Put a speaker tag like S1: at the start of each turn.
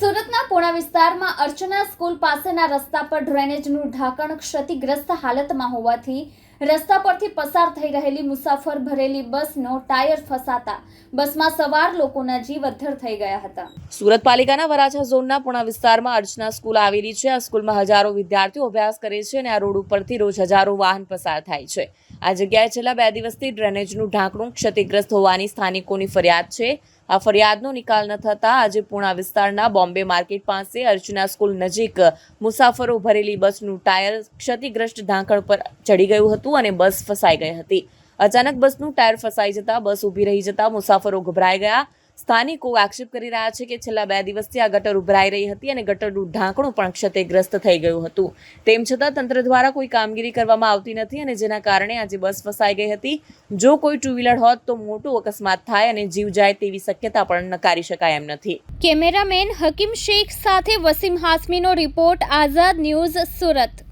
S1: સુરતના પુણા વિસ્તારમાં અર્ચના સ્કૂલ પાસેના રસ્તા પર ડ્રેનેજનું ઢાંકણ ક્ષતિગ્રસ્ત હાલતમાં હોવાથી રસ્તા પરથી પસાર થઈ રહેલી મુસાફર ભરેલી બસનો ટાયર ફસાતા બસમાં સવાર લોકોના જીવ અધ્ધર થઈ ગયા હતા.
S2: સુરત પાલિકાના વરાછા ઝોનના પુણા વિસ્તારમાં અર્ચના સ્કૂલ આવેલી છે. આ સ્કૂલમાં હજારો વિદ્યાર્થીઓ અભ્યાસ કરે છે અને આ રોડ ઉપરથી રોજ હજારો વાહન પસાર થાય છે. આ જગ્યાએ છેલ્લા બે દિવસથી ડ્રેનેજનું ઢાંકણું ક્ષતિગ્રસ્ત હોવાની સ્થાનિકોની ફરિયાદ છે. આ ફરિયાદનો નિકાલ ન થતાં આજે પુણા વિસ્તારના બોમ્બે માર્કેટ પાસે અર્ચના સ્કૂલ નજીક મુસાફરો ભરેલી બસનું ટાયર ક્ષતિગ્રસ્ત ઢાંકણ પર ચડી ગયું હતું અને બસ ફસાઈ ગઈ હતી. અચાનક બસનું ટાયર ફસાઈ જતા બસ ઊભી રહી જતા મુસાફરો ગભરાઈ ગયા. સ્થાનિકો આક્ષેપ કરી રહ્યા છે કે છેલ્લા બે દિવસથી આ ગટર ઉભરાઈ રહી હતી અને ગટરનું ઢાંકણું પણ ક્ષતિગ્રસ્ત થઈ ગયું હતું. તેમ છતાં તંત્ર દ્વારા કોઈ કામગીરી કરવામાં આવતી નથી અને જેના કારણે આજે બસ ફસાઈ ગઈ હતી. જો કોઈ ટુ વ્હીલર હોત તો મોટો અકસ્માત થાય અને જીવ જાય તેવી શક્યતા પણ નકારી શકાય એમ નથી.
S1: કેમેરામેન હકીમ શેખ સાથે વસીમ હાસમીનો રિપોર્ટ આઝાદ ન્યૂઝ સુરત.